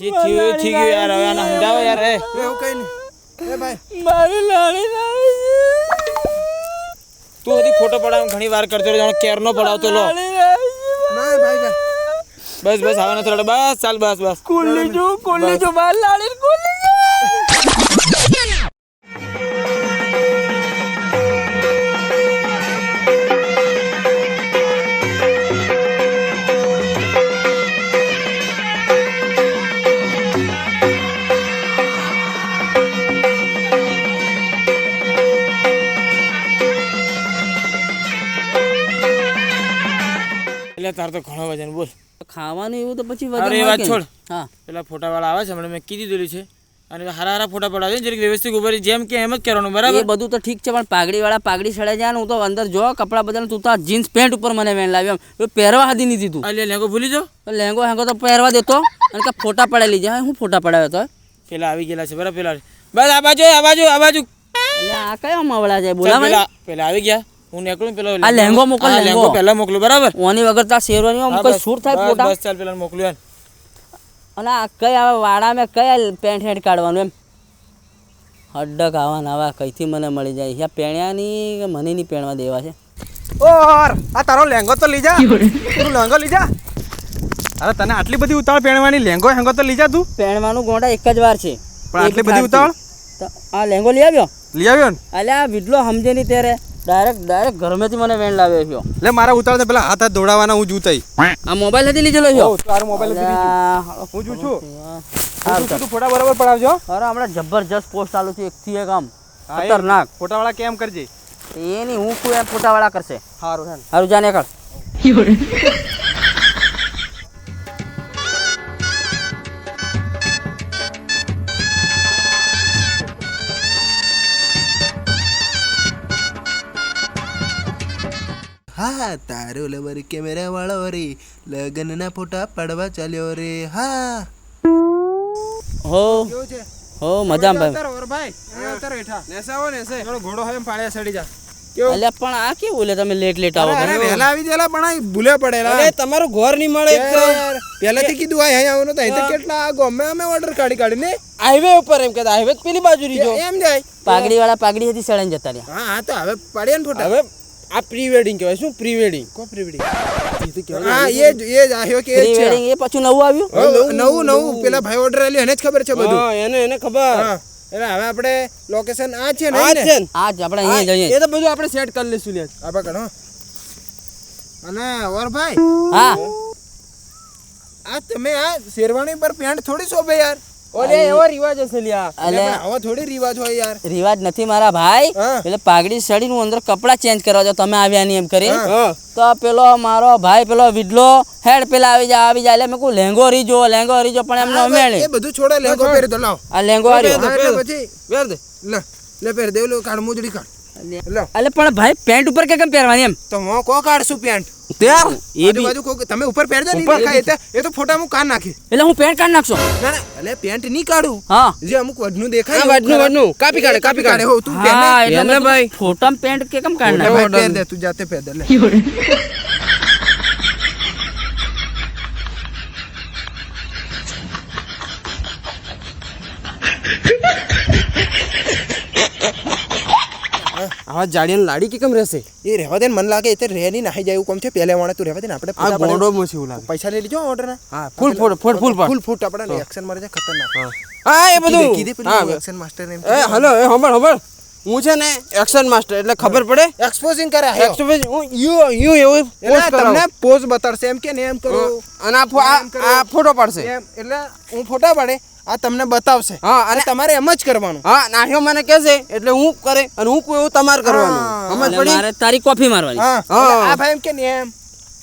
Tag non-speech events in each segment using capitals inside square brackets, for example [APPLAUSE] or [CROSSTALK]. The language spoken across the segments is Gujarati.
જે થયું એ થઈ ગયું યાર હવે આને સમજાવો યાર એ એવું કઈ નહીં. એ ભાઈ. મારી લાડી તું હજી ફોટો પડાવ ઘણી વાર કરતો જાણે કેરનો પડાવતો લો. ના ભાઈ ભાઈ. બસ બસ હવે નથી બસ ચાલ બસ બસ. કુલ્લી જો કુલ્લી જો માર લાડી કુલ્લી જો તાર તો ઘણો વજન બોલ. ખાવાનું એવું તો પછી વજન એ વાત છોડ. હા. પેલા ફોટા વાળા આવે છે હમણાં મેં કીધી દીધું છે. અને હારા હારા ફોટા પડાવે છે જરીક વ્યવસ્થિત ઊભા જેમ કે એમ જ કરવાનું એ બરાબર બધું તો ઠીક છે પણ પાઘડી વાળા પાઘડી સડે જાય ને હું તો અંદર જો કપડા બદલ તું તો જીન્સ પેન્ટ ઉપર મને વેણ લાવ્યો એમ. એ પહેરવા હાદી નહીં દીધું. અલે લેંગો ભૂલી તો લેંગો હેંગો તો પહેરવા દેતો અને કે ફોટા પડાવી લીધા. હું ફોટા પડાવ્યો તો? પેલા આવી ગયેલા છે બરાબર પેલા. બસ આ બાજુ આ બાજુ આ બાજુ. આ કયો માવળા છે? બોલા પેલા આવી ગયા. હું નીકળું પેલો આ લેંગો. મોકલ, લેંગો. પહેલા મોકલું બરાબર? ઓની વગર તો શેરવાની આમ કોઈ સૂટ થાય ફોટા? બસ ચાલ પેલા મોકલું એમ અને આ કઈ આવે વાડા મે કયા પેન્ટ હેડ કાઢવાનું એમ? હડક આવા નવા કઈથી મને મળી જાય? યા પેણ્યાની કે મને નહીં પેણવા દેવા છે? ઓર આ તારો લેંગો તો લીજા. તું લેંગો લીજા. અરે તને આટલી બધી ઉતાવળ પહેણવાની લેંગો હેંગો તો લીજા તું? પહેણવાનું ગોંડા એક જ વાર છે. પણ આટલી બધી. ઉતાવળ? આ લેંગો લઈ આવ્યો? લઈ આવ્યો ને? અલ્યા આ વિડલો સમજે નહીં ત્યારે. ડાયરેક્ટ ડાયરેક્ટ ઘરમેથી મને વેણ લાવ્યો છે. એટલે મારા ઉતાવળ પેલા હાથ હાથ દોડાવવાના હું જૂતાઈ આ મોબાઈલ હતી લીધેલો છે? તારો મોબાઈલ હતી. હું જુ છું. તું ફોટા બરાબર પડાવજો. અરે હમણાં જબરજસ્ત પોસ્ટ ચાલુ છે એકથી એક આમ. ખતરનાક. ફોટાવાળા કેમ કરજે? એ નહીં હું કોઈ એમ ફોટાવાળા કરશે. સારું સારું ને. જાને કર હા તારો લવર કેમેરા વાળો રે લગ્નના ફોટા પાડવા ચાલ્યો રે હા હો હો મજામાં ભાઈ? ઘોડો એમ પાળિયા સડી જા. અલે પણ આ કેવું લે તમે લેટ લેટ આવો? અરે વેલા આવી દેલા પણ આ ભૂલે પડેલા. અરે તમારું ઘર નહીં મળે એક તો પહેલેથી કીધું આ અહીં આવવાનું તો અહીં તો કેટલા આ ગમે અમે ઓર્ડર કાઢી કાઢીને હાઈવે ઉપર એમ કહેતા હાઈવે પેલી બાજુ રીજો એમ જાય. પાગડી વાળા પાગડી હતી સળન જતા રહ્યા. હા હા તો હવે પાડીએ ને ફોટા. હવે આ પ્રી વેડિંગ કહેવાય. શું પ્રી વેડિંગ કો પ્રી વેડિંગ હા એ જ એ જ આવ્યો કે એ છે. વેડિંગ એ પાછું નવું આવ્યું? નવું નવું પેલા ભાઈ ઓર્ડર આલ્યો એને જ ખબર છે બધું. હા એને એને ખબર. હા. એટલે હવે આપણે લોકેશન આ છે ને આ છે. આ જ આપણે અહીંયા જઈએ. એ તો બધું આપણે સેટ કરી લઈશું લે આ પકડ હો. અને ઓર ભાઈ હા? આ તમે આ શેરવાણી પર પેન્ટ થોડી શોભે યાર. ઓલે એવો રિવાજ હશે લ્યા. અલે. આવા થોડી રિવાજ હોય યાર. રિવાજ નથી મારા ભાઈ. એટલે પાઘડી સડી નું અંદર કપડા ચેન્જ કરવા જો તમે આવ્યા નહીં એમ કરી. તો પેલો મારો ભાઈ પેલો વિડલો હેડ પેલા આવી જાય આવી જાય એટલે મેં કહું લેંગો રીજો લેંગો રીજો પણ એમને મેળે એ બધું છોડે લેંગો પહેરી દો લાવ. આ લેંગો આ પછી. વેર દે. લે લે પહેર દે લો કાઢ મુજડી કાઢ. લો એટલે પણ ભાઈ પેન્ટ ઉપર કે કેમ પહેરવાની એમ? તો હું કો કાઢશું પેન્ટ. ત્યાર એ બી. બાજુ કો તમે ઉપર પહેરજો ને એ તો- એ તો ફોટા હું કાઢ નાખી એટલે હું પેન્ટ કાઢ નાખશો? ના ના એટલે પેન્ટ નહીં કાઢું. હા. જે અમુક વડનું દેખાય વડનું, વડનું. કાપી કાઢે, કાપી કાઢે. હો તું પહેર હા એટલે ભાઈ. ફોટામાં પેન્ટ કે કેમ કાઢ નાખ નાખો? પહેર દે તું જાતે પહેર દે [LAUGHS] આવા જાડિયાની લાડી કે કેમ રહેશે? એ રહેવા દે મને લાગે એ તો રહે નહીં નાહી જાય એવું કોમ છે પહેલે વાળા તું રહેવા દે ને આપણે આ પડે. છે એવું લાગે. પૈસા લઈ લેજો ઓર્ડર ના. હા ફૂલ ફૂટ ફૂટ ફૂલ પાડ ફૂલ ફૂટ આપણે એક્શન મારે છે ખતરનાક. હા એ બધું. કીધી હા એક્શન માસ્ટર એમ એ હલો એ હંભળ હંભળ. હું છે ને એક્શન માસ્ટર એટલે ખબર પડે? એક્સપોઝિંગ કરે. Exposure, હું યુ યુ એવું પોઝ તમને પોઝ બતાડશે એમ કે ને એમ કરો. અને આ ફોટો પાડશે. એમ એટલે હું ફોટા પાડે. આ તમને બતાવશે. હા અને તમારે એમ જ કરવાનું. હા નાહ્યો મને કહેશે એટલે હું કરે અને હું કોઈ એવું તમારે કરવાનું. સમજ પડી મારે તારી કોફી મારવાની હા. આ ભાઈ એમ કે ને એમ.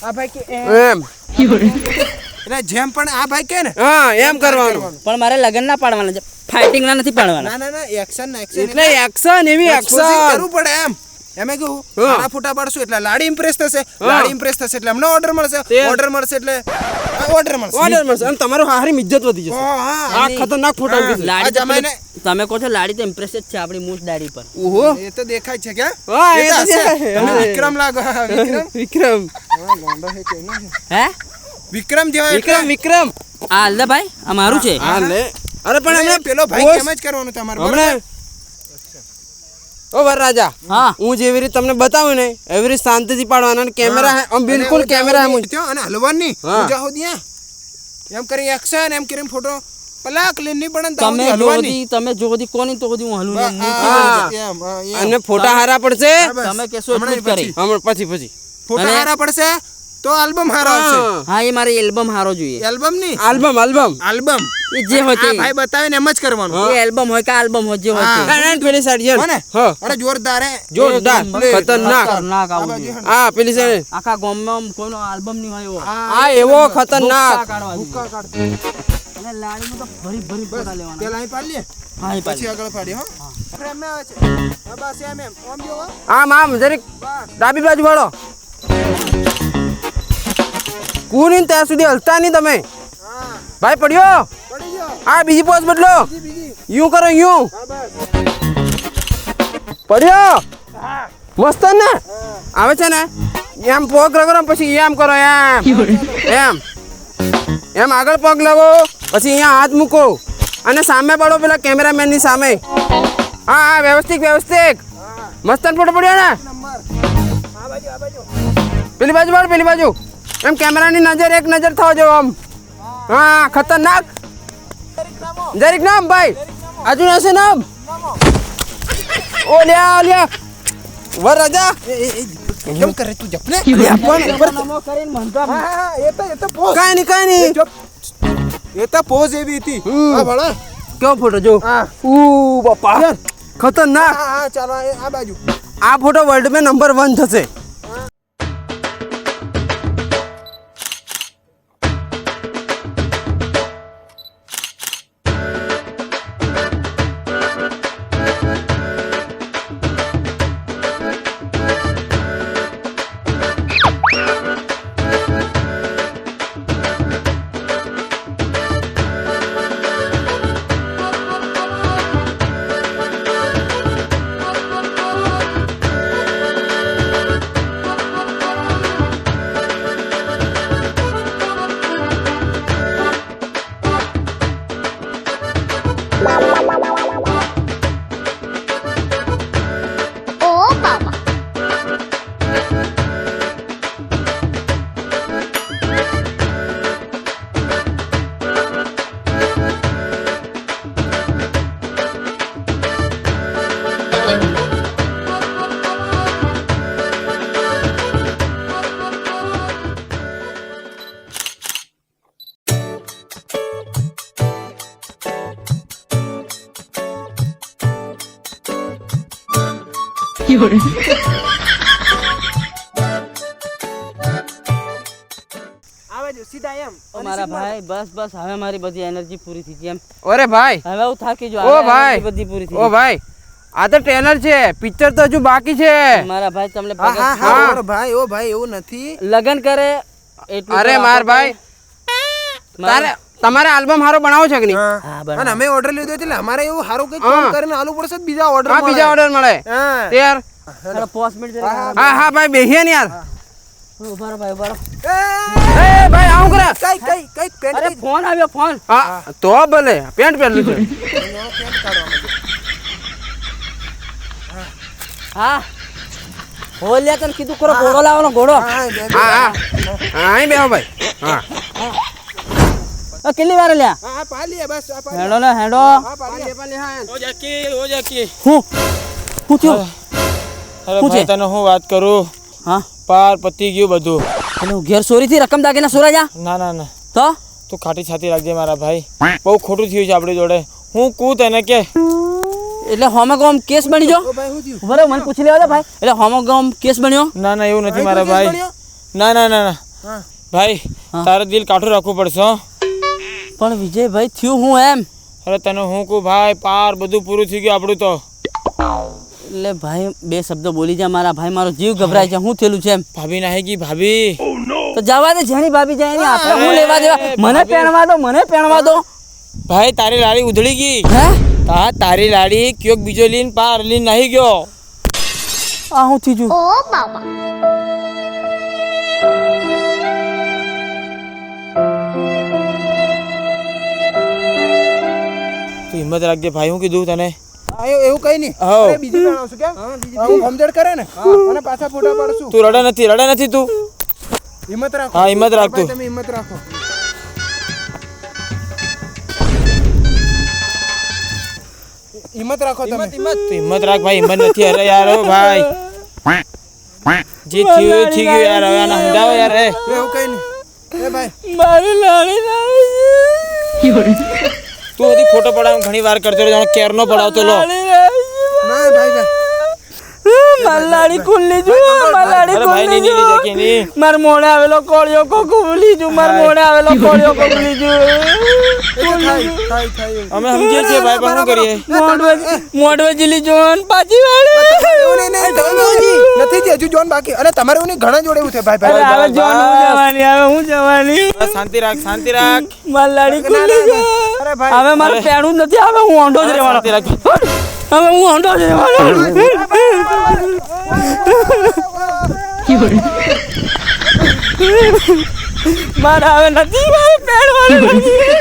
આ ભાઈ કે એમ. એટલે જેમ પણ આ ભાઈ કે ને હા એમ કરવાનું. પણ મારે લગન ના પાડવાના છે. ફાઇટિંગ ના નથી પાડવાના. ના ના ના એક્શન ના એક્શન એટલે એક્શન એવી એક્શન કરવું પડે એમ. એમે કહ્યું મારા ફોટા પાડશું એટલે લાડી ઇમ્પ્રેસ થશે. લાડી ઇમ્પ્રેસ થશે એટલે અમને ઓર્ડર મળશે. ઓર્ડર મળશે એટલે ઓર્ડર મળશે. ઓર્ડર મળશે. અને તમારો હારી ઇજ્જત વધી જશે. આ ખતરનાક ફોટા લાડી જમાઈને- તમે કહો છો લાડી તો ઇમ્પ્રેસ જ છે આપણી મૂછ દાઢી પર. ઓહો. એ તો દેખાય છે કે હા, એ તો. તમે વિક્રમ લાગો વિક્રમ. [LAUGHS] વિક્રમ. હા, ગાંડો છે કે હે? વિક્રમ જેવા વિક્રમ વિક્રમ. આ હાલ ભાઈ આ મારું છે. હા લે અરે પણ અને હમણાં પેલો ભાઈ કેમ જ કરવાનું તમારે? હમણાં ઓ વરરાજા હા હું જેવી રીતે તમને બતાવું ને એવી રીતે શાંતિથી પાડવાના કેમેરા હે- આમ બિલકુલ કેમેરા એમ મુજ્યો અને હલવાની હા. હું જાહો ત્યાં એમ કરી એક્શન એમ કરીને ફોટો પલાક નહીં પડે તમે જોદી તમે જોદી કોની તો હું હલું. હું હા. હા. અને ફોટા હારા પડશે તમે કેસો કરી. હમણાં પછી પછી ફોટા હારા પડશે તો આલ્બમ હારો આવશે. હા. એ મારે એલ્બમ હારો જોઈએ. એલ્બમની? Album album. આલ્બમ. એ જે હોય તે ભાઈ બતાવે ને એમ જ કરવાનું. એ એલ્બમ હોય કે આલ્બમ હોય જે હોય તે હા. એન્ડ પેલી સાઈડ છે ને? અરે જોરદાર હે. જોરદાર. ખતરનાક. ખતરનાક આવું હા પેલી સાઈડ આખા ગોમમાં કોઈનો આલ્બમ નહીં હોય એવો. હા એવો ખતરનાક. ભૂકા કાઢ. અને લાડીમાં તો ભરી ભરી પડા લેવાના. પેલા અહીં પાડી લે હા પછી પાછી આગળ પાડી હો. એમ આવે છે. બસ એમ એમ. ઓમ જો આમ આમ જરીક. ડાબી બાજુ વાળો. કુની ત્યાં સુધી હલતા નહીં તમે? ભાઈ પડ્યો? આ બીજી પોસ્ટ બદલો. યુ કરો યુ. પડ્યો? મસ્ત ને? આવે છે ને? એમ પગ રગડો ને પછી એમ કરો એમ. [LAUGHS] એમ. એમ આગળ પગ લગો પછી અહીંયા હાથ મૂકો. અને સામે પડો પેલા કેમેરામેનની સામે. હા હા વ્યવસ્થિત વ્યવસ્થિત. મસ્ત ફોટો પડ્યો ને? પેલી બાજુ વાળ પેલી બાજુ. એમ કેમેરાની નજર એક નજર થવા જો આમ. હા ખતરનાક. જરીક નામ ભાઈ. આજુ હશે નામ? ઓલ્યા ઓલ્યા વર રાજા. કેમ કરે તું જપને નમો કરીને મનતો હા હા હા, એ તો એ તો પોઝ. કાંઈ નહીં કાંઈ નહીં. એ તો પોઝ એવી હતી. હા ભણા કેવો ફોટો જો. ઉ બાપા. ખતરનાક. હા ચાલો આ આ બાજુ. આ ફોટો વર્લ્ડમાં નંબર વન થશે. સીધા એમ. મારા ભાઈ બસ બસ. હવે મારી બધી એનર્જી પૂરી થઈ ગઈ એમ. અરે ભાઈ. હવે હું થાકી જો ઓ ભાઈ. બધી પૂરી થઈ ઓ ભાઈ. આ તો ટ્રેલર છે. પિક્ચર તો હજુ બાકી છે. મારા ભાઈ તમને હા હા પગાર- હા. ઓર ભાઈ ઓ ભાઈ એવું નથી. લગન કરે એટલું અરે માર ભાઈ. તારે તમારે આલ્બમ હારો બનાવો છે કે નહીં? હા. બરાબર અને અમે ઓર્ડર લીધો એટલે અમારે એવું હારું કઈ. કામ કરીને આલુ પડશે બીજા ઓર્ડર હા બીજા ઓર્ડર મળે. હા. યાર. ચાલો, પાંચ મિનિટ હા હા ભાઈ બેહીએ ને યાર. ભાઈ ઊભા રહો. એ, એ ભાઈ આવું કરે. કઈ કઈ કઈ પેન્ટ અરે ફોન આવ્યો ફોન. હા તો ભલે પેન્ટ પહેરલું છે. હા. હોલ્યા તને કીધું કરો ઘોડો લાવવાનો ઘોડો. હા. હા હા. બેહો ભાઈ. હા. કેટલી વાર લ્યા? હા હા પાલીએ બસ. હેડો ને હેડો. હા પાલીએ હો. જાકી ઓ જાકી. હું? હું થયું? અરે ભાઈ તને હું વાત કરું? હા? પાર પતી ગયું બધું. એટલે ઘેર ઘેર ચોરીથી રકમ દાગીના સોરા જા? ના ના ના. તો? તું ખાટી છાતી રાખજે મારા ભાઈ. બહુ ખોટું થયું છે આપણી જોડે. હું કું તને કે? એટલે હોમે કેસ બની જો ઓ રહો, મને પૂછી લેવા દે ભાઈ. એટલે હોમે ગામ કેસ બન્યો? ના ના એવું નથી મારા ભાઈ. ના ના ના ના. ભાઈ. તારે દિલ કાઠું રાખવું પડશે હો. પણ વિજયભાઈ થયું હું એમ? અરે તને હું કહું ભાઈ પાર બધું પૂરું થઈ ગયું આપણું તો. એટલે ભાઈ બે શબ્દ બોલી જા મારા ભાઈ મારો જીવ ગભરાય છે હું થયેલું છે એમ? ભાભી ના ગઈ ભાભી. તો જવા દે જેની ભાભી જાય એની આપણે હું લેવા દેવા? મને પહેણવા દો મને પહેણવા દો. ભાઈ તારી લાડી ઉધળી ગઈ. હે? હા તારી લાડી કયોક બીજો લીન પાર લીન નાહી ગયો. આ હું થયું રાખજે ભાઈ હું કીધું તને. એવું કઈ નહીં. બીજી કેમ હું સમજણ કરે ને અને પાછા ફોટા પાડશું. તું રડે નથી રડે નથી તું. હિંમત રાખો. હા, હિંમત રાખ તું. તમે હિંમત રાખો. હિંમત રાખો તમે. હિંમત હિંમત. રાખ ભાઈ હિંમત નથી. અરે યાર ભાઈ. જે થયું થઈ ગયું યાર હવે આને સમજાવો યાર એ એવું કઈ નહીં. એ ભાઈ. મારી લાડી લાડી [LAUGHS] તું હજી ફોટો પડાવ ઘણી વાર કરતો જાણે કેર નો પડાવતો લો. ના ભાઈ મલાડી ખુલ્લી જો મલાડી ખુલ્લી જો માર મોડે આવેલો કોળિયો ભૂલી જો માર મોડે આવેલો કોળિયો કોકુ ભૂલી જો. અમે સમજીએ છીએ ભાઈ પણ શું કરીએ? મોડવે મોડવે જીલી જોન પાછી વાળી નથી જ હજુ જોન બાકી. અને તમારે એવું ઘણા જોડે એવું થાય ભાઈ ભાઈ. હવે જોન હું જવાની હવે હું જવાની. શાંતિ રાખ શાંતિ રાખ. મલાડી ખુલ્લી જો અરે ભાઈ હવે મારે પેણું નથી હવે હું ઓંડો જ રહેવાનો. હવે હું ઓંડો જ રહેવાનો. મારે હવે નથી મારે પહેરવાનું નથી.